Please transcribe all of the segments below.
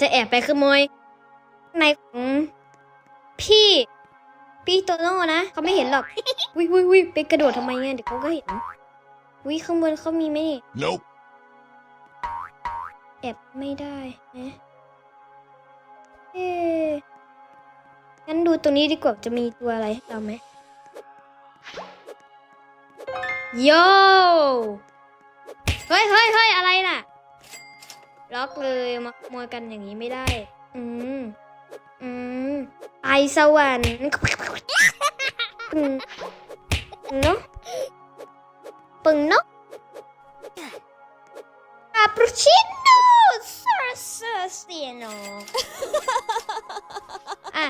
จะแอบไปขโมยในของพี่พี่โตโน่นะเขาไม่เห็นหรอกวิวิวิไปกระโดดทำไมเนี่ยเดี๋ยวเขาก็เห็นวิข้างบนเขามีไหมนี่ Nope. แอบไม่ได้นะเอ๊ะงั้นดูตรงนี้ดีกว่าจะมีตัวอะไรให้เราไหมโย ล็อกเลยมาขโมยกันอย่างนี้ไม่ได้ อืม อืมไอสวรรค์ปึงเนาะปึงเนาะคาปูชิโน่ซาซาเซียโนอะ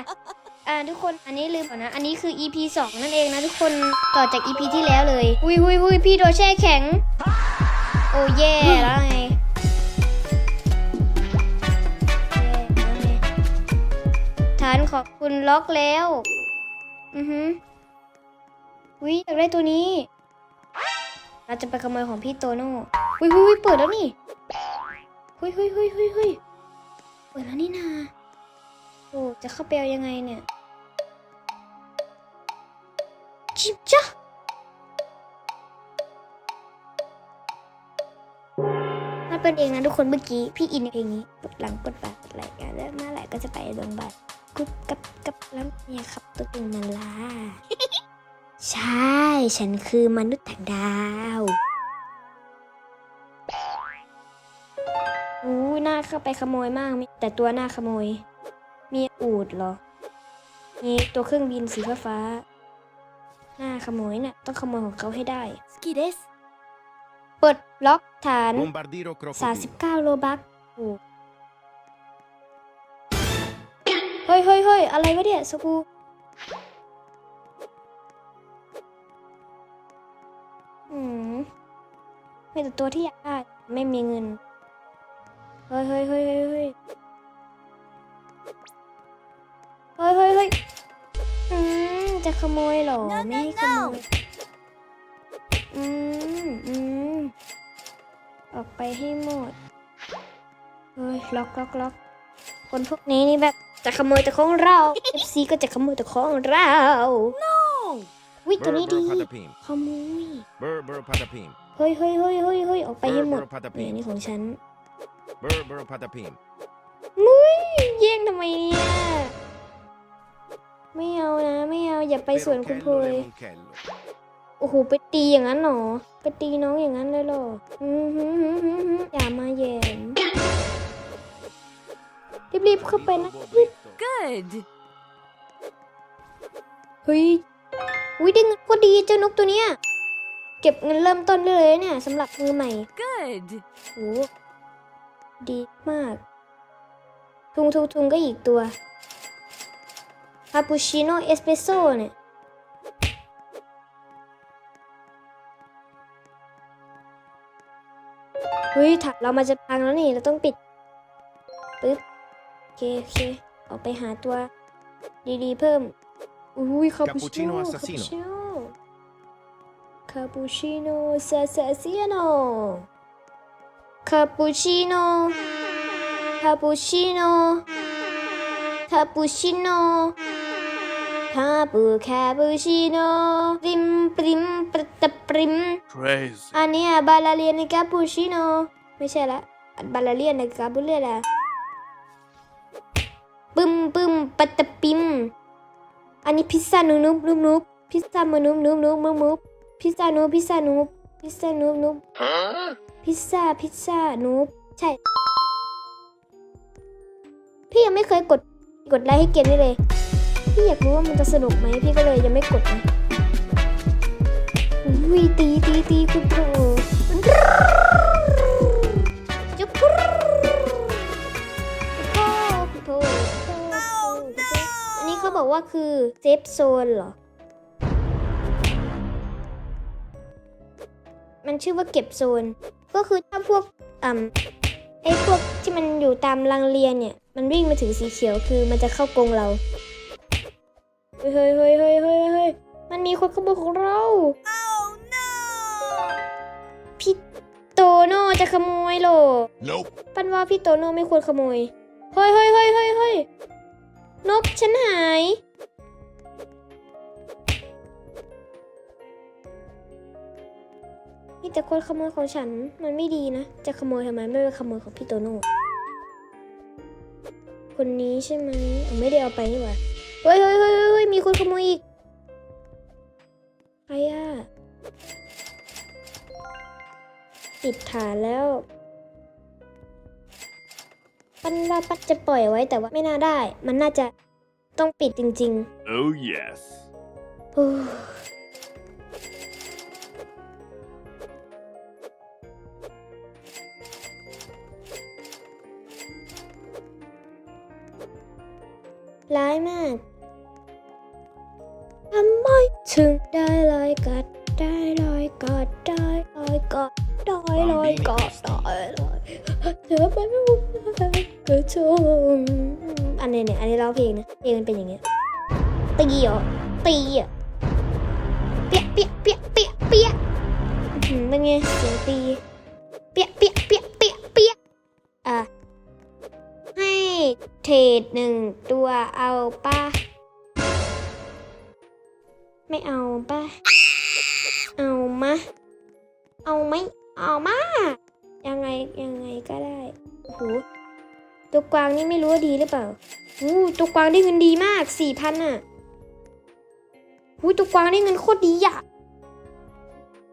อ่าทุกคนอันนี้ลืมก่อนนะ อันนี้คือ EP 2 นั่นเองนะทุกคนต่อจาก EP ที่แล้วเลยหุยหุยหุยพี่โดนแช่แข็ง โอ้แย่แล้วไง ฐานขอบคุณล็อกแล้ว อือฮึวิอยากได้ตัวนี้ เราจะไปขโมยของพี่โตโน่วิวิวิเปิดแล้วนี่เฮ้ยเฮ้ยเฮ้ยเฮ้ยเฮ้ยเปิดแล้วนี่นาโอ้จะเข้าไปเอายังไงเนี่ยจิบจ้ะมันเป็นเองนะทุกคนเมื่อกี้ พี่อินเพลงนี้ปดหลังปดบ่าปวดไหล่กันแล้วเมื่อไหร่ก็จะไปโรงพยาบาล กุ๊บกับกับแล้วเนี่ยครับตัวเองนั่นล่ะ ใช่ ฉันคือมนุษย์ต่างดาวอู้หน้าเข้าไปขโมยมาก แต่ตัวหน้าขโมย มีอูดเหรอ มีตัวเครื่องบินสีฟ้าหน้าขโมยนะ่ะต้องขโมยของเขาให้ได้สกีเดสปิดล็อกฐาน 39 โลบักโอ้ เฮ้ยเฮ้ยเฮ้ยอะไรวะเนี่ยสกูอืมมีแต่ตัวที่อยากได้ ไม่มีเงิน เฮ้ยเฮ้ยเฮ้ยเฮ้ยเฮ้ยเฮ้ยเฮ้ยเฮ้ยอืมจะขโมยเหรอ No, no, ไม่ให้ขโมย อืมอืมออกไปให้หมด เฮ้ย ล็อกล็อกล็อกคนพวกนี้นี่แบบ จะขโมยแต่ของเรา FC ก็จะขโมยแต่ของเราวิตัว Burr, นี้ดี burr, patapim. ขโมย Burr, burr, patapim. เฮ้ยเฮ้ยเฮ้ยเฮ้ยเฮ้ยออกไปให้หมด Burr, burr, นี่ patapim. นี่ของฉัน Burr, burr, patapim. มุ้ยแย่งทำไมเนี่ย ไม่เอานะ ไม่เอา อย่าไปสวนคุณโพ Perochello ย e Moncello. โอ้โห ไปตีอย่างนั้นเหรอ ไปตีน้องอย่างนั้นเลยเหรออือหือหือหือหืออย่ามาแย่ม รีบๆเข้าไปนะ Bobo รีบ Britto. Good เฮ้ยอุ้ยได้เงินก็ดีเจ้านกตัวเนี้ย เก็บเงินเริ่มต้นได้เลยเนี่ยสำหรับมือใหม่ Good โอ้ดีมาก ทุงทุงทุงก็อีกตัวคาปูชิโน่เอสเปรสโซ่เนี่ยเฮ้ยถักเรามาจะพังแล้วนี่ เราต้องปิดปึ๊บโอ เคโอเคออกไปหาตัวดีๆเพิ่ม อุ้ยคาปูชิโน่ Cappuccino assassino คาปูชิโน่ซาซาซิโน่คาปูชิโน่คาปูชิโน่คาปูชิโน่คาปูคาปูชิโน่ปริมปริมปรตะปริม Crazy. อันเนี้ยบาลาเลียนคาปูชิโน่ไม่ใช่ละบาลาเลียนคาปูเลียละ ปึมปึมปะตะปิม อันนี้พิซซ่านุบนุบนุบนุบพิซซ่ามานุบนุบนุบนุบนุบพิซซ่านุบพิซซ่านุบพิซซ่านุบนุบพิซซ่าพิซซ่านุบใช่ พี่ยังไม่เคยกดกดไลค์ให้เกมนี้เลย พี่อยากรู้ว่ามันจะสนุกไหมพี่ก็เลยยังไม่กดนะอุ้ยตีตีตีคุณโป ว่าคือเซฟโซนเหรอ มันชื่อว่าเก็บโซน ก็คือถ้าพวกอ่ำไอ้พวกที่มันอยู่ตามรังเรียนเนี่ย มันวิ่งมาถึงสีเขียวคือมันจะเข้ากรงเรา เฮ้ยเฮ้ยเฮ้ยเฮ้ยเฮ้ยเฮ้ยมันมีคนขโมยของเรา Oh no พี่โตโน่จะขโมยเหรอ Nope. ปันว่าพี่โตโน่ไม่ควรขโมยเพเฮ้ยเฮ้ยเฮ้ยเฮ้ยเฮ้ยนกฉันหาย แต่คนขโมยของฉันมันไม่ดีนะ จะขโมยทำไมไม่ไปขโมยของพี่โตโน่คนนี้ใช่ไหมผมไม่ได้เอาไปนี่หว่าเฮ้ยเฮ้ยเฮ้ยเฮ้ยเฮ้ยมีคนขโมยอีกใครอะติดฐานแล้วปั้นว่าปั้นจะปล่อยไว้แต่ว่าไม่น่าได้ มันน่าจะต้องปิดจริง Oh, yes. ๆโอ้ ร้ายมาก ทำไมถึงได้ลอยกัดได้ลอยกัดได้ลอยกัดได้ลอยกัดได้ลอยเธอไปไม่รู้กระชมอันนี้เนี่ยอันนี้เร้องเพลงนะเพลงมันเป็นอย่างเงี้ยตีเหรอตีอะเปียกเปียกเปียกเปียกเปียกอื้อหือเป็นไงเสียงตี เปียกเปีย เทรดหนึ่งตัวเอาป่ะไม่เอาป่ะเอามาเอาไหมเอามายังไงยังไงก็ได้โอ้โหตัวกวางนี่ไม่รู้ว่าดีหรือเปล่าอู้ตัวกวางได้เงินดีมากสี่พันอะอู้ตัวกวางได้เงินโคตรดีอะ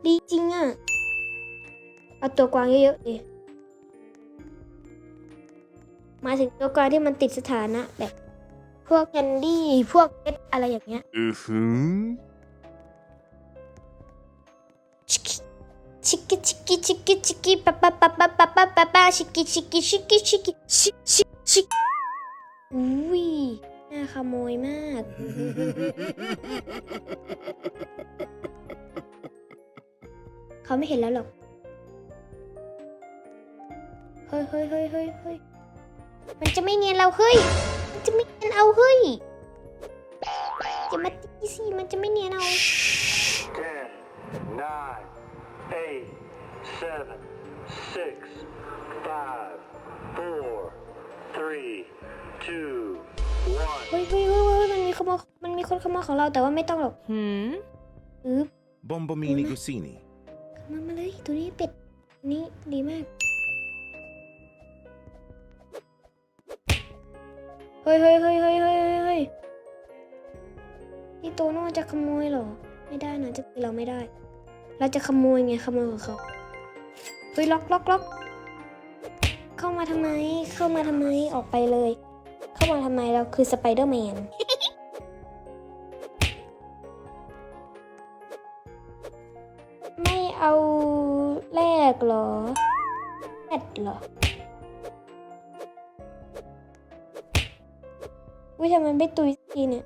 ดีจริงอะ เอาตัวกวางเยอะๆดิ มายถึงตัวกวางที่มันติดสถานะแบบ พวกแคนดี้พวกเพชรอะไรอย่างเงี้ย Mm-hmm. ชิกิชิกิชิกิชิกิชิกิปะปะปะปะปะปะปะปะชิกิชิกิชิกิชิกิชิชิชิอุ้ยน่าขโมยมาก เขาไม่เห็นแล้วหรอก เฮ้ยเฮ้ยเฮ้ยเฮ้ยเฮ้ย มันจะไม่เนียนเราเฮ้ย มันจะไม่เนียนเอาเฮ้ยอย่ามาตีสิมันจะไม่เนียนเอา Ten, nine, eight, seven, six, five, four, three, two, one. เฮ้ยเฮ้ยเฮ้ยเฮ้ยมันมีขโมยมันมีคนขโมยของเราแต่ว่าไม่ต้องหรอก Hmm? อึ๊บ Bombomini Una. Gusini. มามาเลยตัวนี้เป็ด นี่ดีมาก เฮ้ยเฮ้ยเฮ้ยเฮ้ยเฮ้ยเฮ้ยพี่โตโน่จะขโมยเหรอ ไม่ได้นะจะเราไม่ได้ เราจะขโมยไงขโมยของเขาเฮ้ยล็อกล็อกล็อกเข้ามาทำไม เข้ามาทำไมออกไปเลย เข้ามาทำไมเราคือสไปเดอร์แมนไม่เอาแรกเหรอแรดเหรอ วิทำไมไม่ตุยสักทีเนี่ย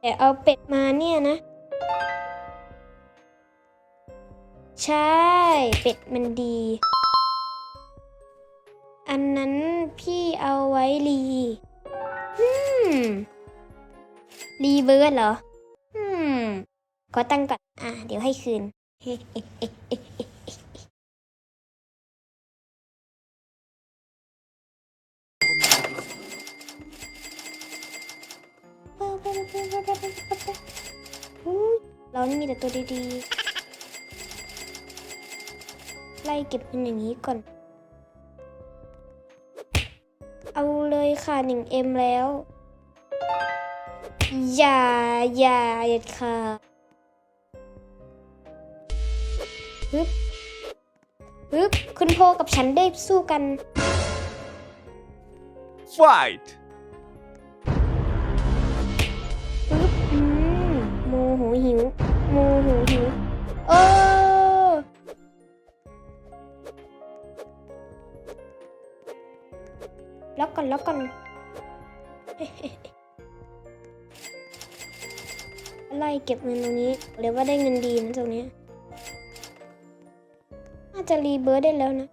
แต่เอาเป็ดมาเนี่ยนะ ใช่ เป็ดมันดี อันนั้นพี่เอาไว้รีอืมรีเบิร์ดเหรอ อืม ขอตั้งก่อน อะ เดี๋ยวให้คืน เรานี่มีแต่ตัวดีๆ ไล่เก็บเป็นอย่างนี้ก่อน เอาเลยค่ะ 1M แล้ว อย่า อย่าเด็ดขาดฮึบฮึบคุณโพกับฉันได้สู้กัน Fight! หิวโมโหหิว เออ ล็อกก่อนล็อกก่อนไล่เก็บเงินตรงนี้เรียกว่าได้เงินดีนะตรงนี้ น่าจะรีเบิร์ดได้แล้วนะ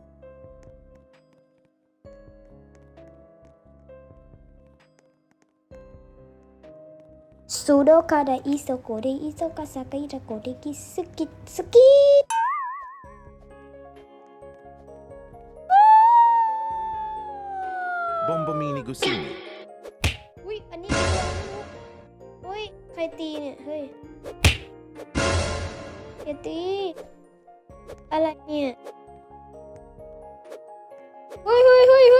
スロからいそこれいそかさかいらこれきすきすきボンボミニグスミอุ้ยอันนี้อุ้ยใครตีเนี่ยเฮ้ยเฮียตีอะไรเนี่ยเฮ้ยเฮ้ยเฮ้ยเฮ้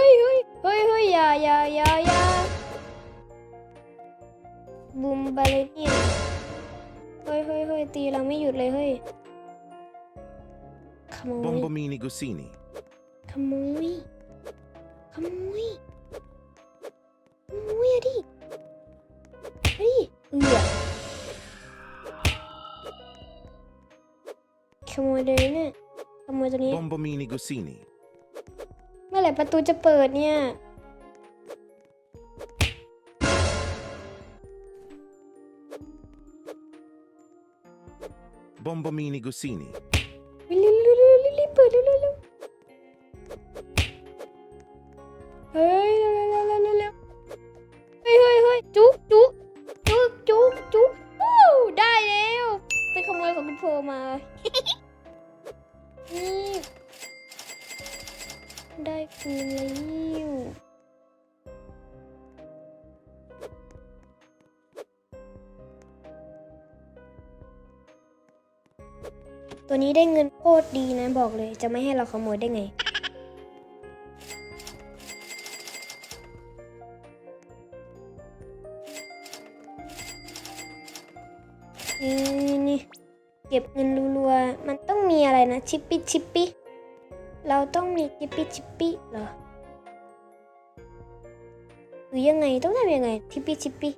บุมบาเลเนียเฮ้ยเฮ้ยเฮ้ยตีเราไม่หยุดเลยเฮ้ยขโมย Bombomini Gusini. ขโมยขโมยขโมยอะดิเฮ้ยเอือขโมยเลยเนี่ยขโมยตัวนี้ Bombomini Gusini. เมื่อไหร่ประตูจะเปิดเนี่ย bomba minigusini ตัวนี้ได้เงินโคตรดีนะบอกเลย จะไม่ให้เราขโมยได้ไง นี่นี่เก็บเงินรัวๆ มันต้องมีอะไรนะ ชิปปี้ชิปปี้เราต้องมีชิปปี้ชิปปี้เหรอหรือยังไงต้องทำยังไงชิปปี้ชิปปี้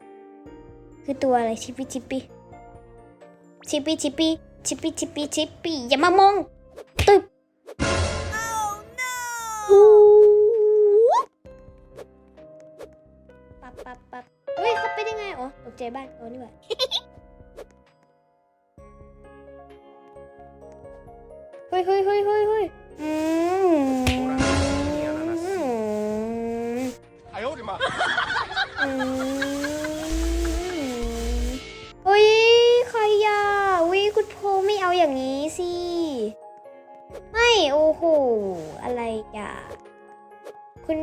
คือตัวอะไรชิปปี้ชิปปี้ชิปปี้ชิปปี้ ชิปปี้ชิปปี้ชิปปี้อย่ามามองตึบ oh no ปับปับปับเฮ้ยเขาไปได้ไงอ๋อตกใจบ้านเขานี่หว่าเฮ้ยเฮ้ยเฮ้ยเฮ้ยเฮ้ยอืมอืม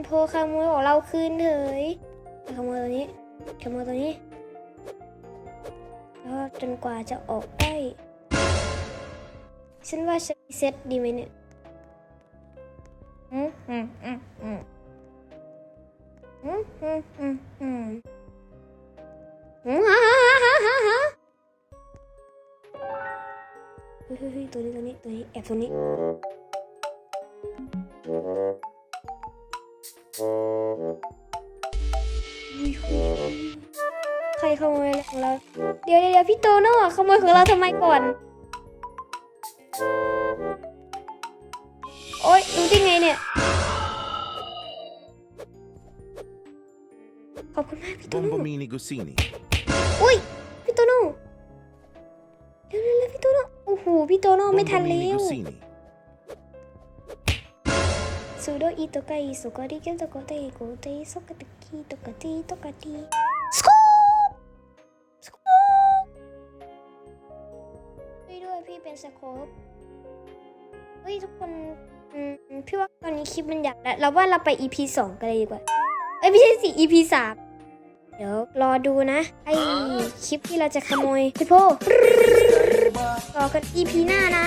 คุณโพขโมยของเราคืนเถยขโมยตัวนี้ขโมยตัวนี้แล้วจนกว่าจะออกได้ฉันว่าฉันเซ็ตดีไหมเนี่ยอืมอืมอืมอืมอืมอืมอืมอืมอืมฮ่าฮ่าฮ่าฮ่าฮ่าเฮ้ยเฮ้ยเฮ้ยตัวนี้ตัวนี้ตัวนี้แอบตัวนี้ ดี๋ยวเดี๋ยวเดี๋ยวพี่โตโน่ขโมยของเราทำไมก่อน โอ๊ยรู้ได้ไงเนี่ย ขอบคุณมากพี่โตโน่ Bombomini Gusini. อุ้ยพี่โตโน่เร็วเร็วเร็วพี่โตโน่โอ้โหพี่โตโน่ไม่ทันแล้ Bombomini ว Gusini. ซูโดอิโตกะอิโซกะริเกโตโกเตโกเตโซกะตะกิโตกะติโตกะติ พี่เป็นสโคปเฮ้ยทุกคนอืมพี่ว่าตอนนี้คลิปมันอยากแล้วเราว่าเราไป EP สองกันเลยดีกว่า เอ้ยไม่ใช่สิ EP สามเดี๋ยวรอดูนะ ไอคลิปที่เราจะขโมยพี่โพรอกัน EP หน้านะ